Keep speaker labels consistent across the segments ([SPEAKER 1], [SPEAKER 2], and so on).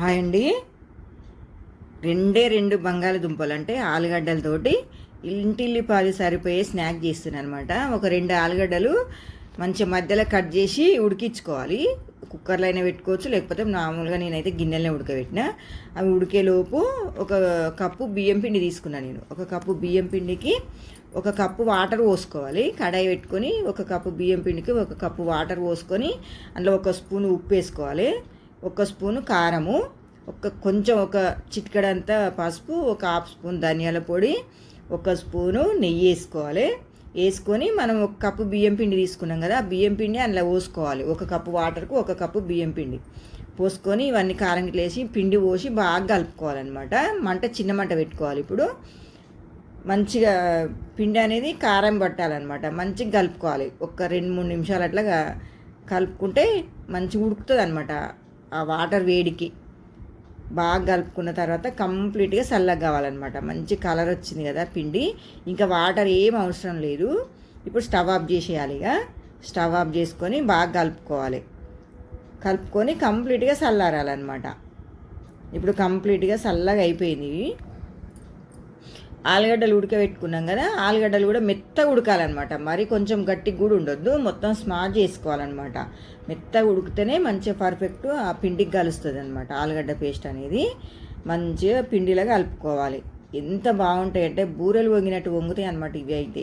[SPEAKER 1] Hi అండి. రెండే రెండు బంగాళదుంపలు అంటే ఆలుగడ్డలతోటి ఇంటిల్లి పాది సరిపోయే స్నాక్ చేస్తున్నాను అనమాట ఒక రెండు ఆలుగడ్డలు మంచి మధ్యలో కట్ చేసి ఉడికించుకోవాలి. కుక్కర్లో అయినా పెట్టుకోవచ్చు లేకపోతే మామూలుగా నేనైతే గిన్నెలనే ఉడకబెట్టిన. అవి ఉడికేలోపు ఒక కప్పు బియ్యం పిండి తీసుకున్నాను నేను. ఒక కప్పు బియ్యం పిండికి ఒక కప్పు వాటర్ పోసుకోవాలి. కడాయి పెట్టుకొని ఒక కప్పు బియ్యం పిండికి ఒక కప్పు వాటర్ పోసుకొని అందులో ఒక స్పూన్ ఉప్పు వేసుకోవాలి. ఒక స్పూను కారము ఒక కొంచెం ఒక చిటికడంత పసుపు ఒక హాఫ్ స్పూన్ ధనియాల పొడి ఒక స్పూను నెయ్యి వేసుకోవాలి. వేసుకొని మనం ఒక కప్పు బియ్యం పిండి తీసుకున్నాం కదా ఆ బియ్యం పిండి అందులో పోసుకోవాలి. ఒక కప్పు వాటర్కు ఒక కప్పు బియ్యం పిండి. పోసుకొని ఇవన్నీ కారం వేసి పిండి పోసి బాగా కలుపుకోవాలన్నమాట. మంట చిన్న మంట పెట్టుకోవాలి ఇప్పుడు. మంచిగా పిండి అనేది కారం పట్టాలన్నమాట. మంచిగా కలుపుకోవాలి. ఒక రెండు మూడు నిమిషాలు అట్లా కలుపుకుంటే మంచిగా ఉడుకుతుంది అనమాట ఆ వాటర్ వేడికి బాగా కలుపుకున్న తర్వాత కంప్లీట్గా చల్లగా కావాలన్నమాట. మంచి కలర్ వచ్చింది కదా పిండి. ఇంకా వాటర్ ఏం అవసరం లేదు. ఇప్పుడు స్టవ్ ఆఫ్ చేసేయాలి ఇక. స్టవ్ ఆఫ్ చేసుకొని బాగా కలుపుకోవాలి. కలుపుకొని కంప్లీట్గా చల్లారాలన్నమాట ఇప్పుడు కంప్లీట్గా చల్లగా అయిపోయింది. ఇవి ఆలుగడ్డలు ఉడకబెట్టుకున్నాం కదా ఆలుగడ్డలు కూడా మెత్తగా ఉడకాలన్నమాట. మరి కొంచెం గట్టిగా కూడా ఉండొద్దు మొత్తం స్మాష్ చేసుకోవాలన్నమాట. మెత్తగా ఉడికితేనే మంచిగా పర్ఫెక్ట్ ఆ పిండికి కలుస్తుంది అనమాట ఆలుగడ్డ పేస్ట్ అనేది. మంచిగా పిండిలా కలుపుకోవాలి. ఎంత బాగుంటాయి అంటే బూరెలు వంగినట్టు వంగుతాయి అనమాట ఇవి అయితే.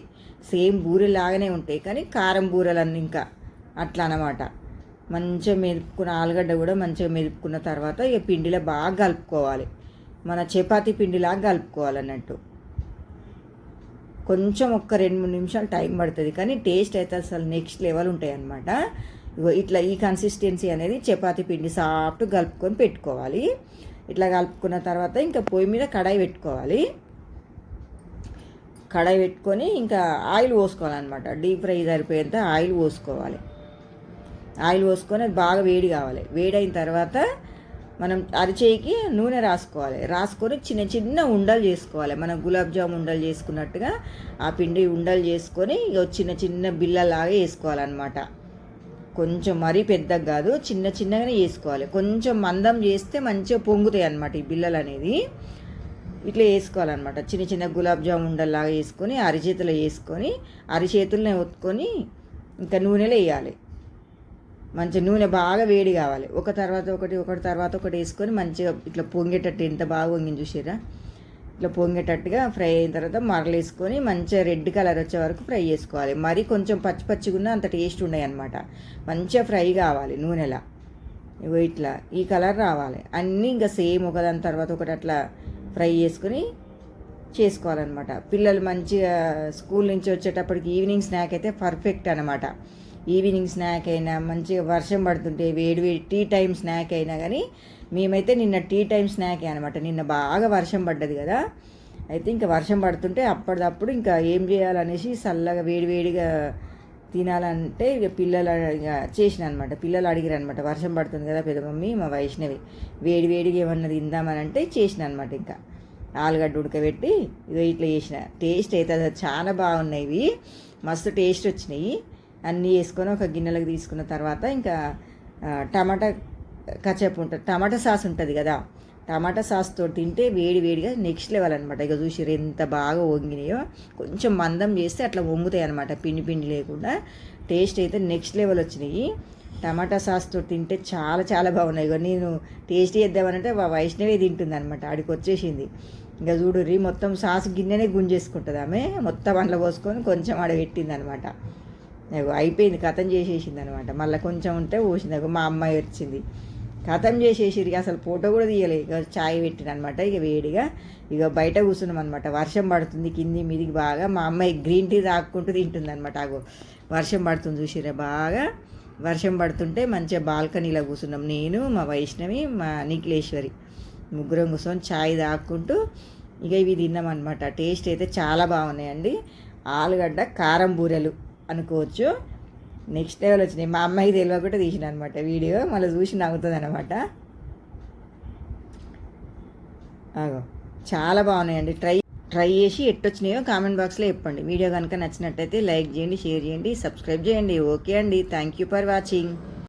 [SPEAKER 1] సేమ్ బూరెలు లాగానే ఉంటాయి కానీ కారం బూరెలు అన్నీ ఇంకా అట్లా అనమాట మంచిగా మెదుపుకున్న ఆలుగడ్డ కూడా మంచిగా మెదుపుకున్న తర్వాత ఇక పిండిలో బాగా కలుపుకోవాలి. మన చపాతీ పిండిలాగా కలుపుకోవాలన్నట్టు. కొంచెం ఒక్క రెండు మూడు నిమిషాలు టైం పడుతుంది. కానీ టేస్ట్ అయితే అసలు నెక్స్ట్ లెవెల్ ఉంటాయి అన్నమాట ఇట్లా ఈ కన్సిస్టెన్సీ అనేది చపాతీ పిండి సాఫ్ట్ కలుపుకొని పెట్టుకోవాలి. ఇట్లా కలుపుకున్న తర్వాత ఇంకా పొయ్యి మీద కడాయి పెట్టుకోవాలి. కడాయి పెట్టుకొని ఇంకా ఆయిల్ పోసుకోవాలన్నమాట. డీప్ ఫ్రై సరిపోయేంత ఆయిల్ పోసుకోవాలి. ఆయిల్ పోసుకొని అది బాగా వేడి కావాలి. వేడైన తర్వాత మనం అరిచేయికి నూనె రాసుకోవాలి. రాసుకొని చిన్న చిన్న ఉండలు చేసుకోవాలి. మనం గులాబ్ జామ్ ఉండలు చేసుకున్నట్టుగా ఆ పిండి ఉండలు చేసుకొని ఇక చిన్న చిన్న బిల్లలాగా వేసుకోవాలన్నమాట. కొంచెం మరీ పెద్దగా కాదు చిన్న చిన్నగానే చేసుకోవాలి కొంచెం మందం చేస్తే మంచిగా పొంగుతాయి అన్నమాట ఈ బిల్లలు అనేది. ఇట్లా వేసుకోవాలన్నమాట. చిన్న చిన్న గులాబ్ జామ్ ఉండల్లాగా వేసుకొని అరిచేతులు వేసుకొని అరిచేతులనే ఒత్తుకొని ఇంకా నూనెలో వేయాలి. మంచి నూనె బాగా వేడి కావాలి. ఒక తర్వాత ఒకటి ఒకటి తర్వాత ఒకటి వేసుకొని మంచిగా ఇట్లా పొంగేటట్టు ఎంత బాగా పొంగింది చూసిరా ఇట్లా పొంగేటట్టుగా ఫ్రై అయిన తర్వాత మరలు వేసుకొని మంచిగా రెడ్ కలర్ వచ్చే వరకు ఫ్రై చేసుకోవాలి. మరీ కొంచెం పచ్చి పచ్చిగా ఉన్న అంత టేస్ట్ ఉన్నాయి అనమాట మంచిగా ఫ్రై కావాలి నూనెలా. ఇగో ఇట్లా ఈ కలర్ రావాలి. అన్నీ ఇంకా సేమ్ ఒకదాని తర్వాత ఒకటి అట్లా ఫ్రై చేసుకొని చేసుకోవాలన్నమాట. పిల్లలు మంచిగా స్కూల్ నుంచి వచ్చేటప్పటికి ఈవినింగ్ స్నాక్ అయితే పర్ఫెక్ట్ అనమాట ఈవినింగ్ స్నాక్ అయినా మంచిగా వర్షం పడుతుంటే వేడి వేడి టీ టైం స్నాక్ అయినా కానీ మేమైతే నిన్న టీ టైం స్నాకే అనమాట నిన్న బాగా వర్షం పడ్డది కదా. అయితే ఇంకా వర్షం పడుతుంటే అప్పటిదప్పుడు ఇంకా ఏం చేయాలనేసి చల్లగా వేడివేడిగా తినాలంటే ఇక పిల్లలు ఇక చేసిన అనమాట పిల్లలు అడిగిరు అనమాట వర్షం పడుతుంది కదా పెద్ద మమ్మీ మా వైష్ణవి వేడి వేడిగా ఏమన్నా తిందామని అంటే చేసిన అనమాట ఇంకా. ఆలుగడ్డ ఉడకబెట్టి ఇక ఇట్లా చేసిన. టేస్ట్ అయితే చాలా బాగున్నాయి ఇవి. మస్తు టేస్ట్ వచ్చినాయి. అన్నీ వేసుకొని ఒక గిన్నెలకు తీసుకున్న తర్వాత ఇంకా టమాటా కచప్ ఉంటుంది టమాటా సాస్ ఉంటుంది కదా టమాటా సాస్తో తింటే వేడి వేడిగా నెక్స్ట్ లెవెల్ అనమాట ఇక చూసిరు ఎంత బాగా వంగినాయో కొంచెం మందం చేస్తే అట్లా వంగుతాయి అనమాట పిండి పిండి లేకుండా టేస్ట్ అయితే నెక్స్ట్ లెవెల్ వచ్చినాయి. టమాటా సాస్తో తింటే చాలా చాలా బాగున్నాయి. ఇక నేను టేస్ట్ చేద్దామనంటే వైష్ణవే తింటుంది అనమాట ఆడికి వచ్చేసింది. ఇంకా చూడుర్రి మొత్తం సాస్ గిన్నెనే గుంజేసుకుంటుంది ఆమె. మొత్తం అంట్లో పోసుకొని కొంచెం ఆడ పెట్టింది అనమాట అయిపోయింది కథం చేసేసింది అనమాట మళ్ళీ కొంచెం ఉంటే పోసింది. మా అమ్మాయి వచ్చింది. కథం చేసేసిరు అసలు ఫోటో కూడా తీయలేదు ఇక చాయ్ పెట్టిన అనమాట ఇక వేడిగా. ఇక బయట కూర్చున్నాం అనమాట వర్షం పడుతుంది కింది మీదికి బాగా. మా అమ్మాయి గ్రీన్ టీ తాక్కుంటూ తింటుంది అనమాట అగో వర్షం పడుతుంది చూసిరా బాగా. వర్షం పడుతుంటే మంచిగా బాల్కనీలో కూర్చున్నాం. నేను మా వైష్ణవి మా నిఖిలేశ్వరి ముగ్గురం కూర్చొని చాయ్ తాక్కుంటూ ఇక ఇవి తిన్నాం అనమాట టేస్ట్ అయితే చాలా బాగున్నాయండి. ఆలుగడ్డ కారం బూరెలు. అనుకోవచ్చు. నెక్స్ట్ లెవెల్ వచ్చినాయి. మా అమ్మాయికి తెలియకుండా తీసిన అనమాట వీడియో. మళ్ళీ చూసి నవ్వుతుంది అనమాట అగో చాలా బాగున్నాయండి. ట్రై ట్రై చేసి ఎట్టొచ్చినాయో కామెంట్ బాక్స్లో చెప్పండి. వీడియో కనుక నచ్చినట్టయితే లైక్ చేయండి షేర్ చేయండి సబ్స్క్రైబ్ చేయండి. ఓకే అండి. Thank you for watching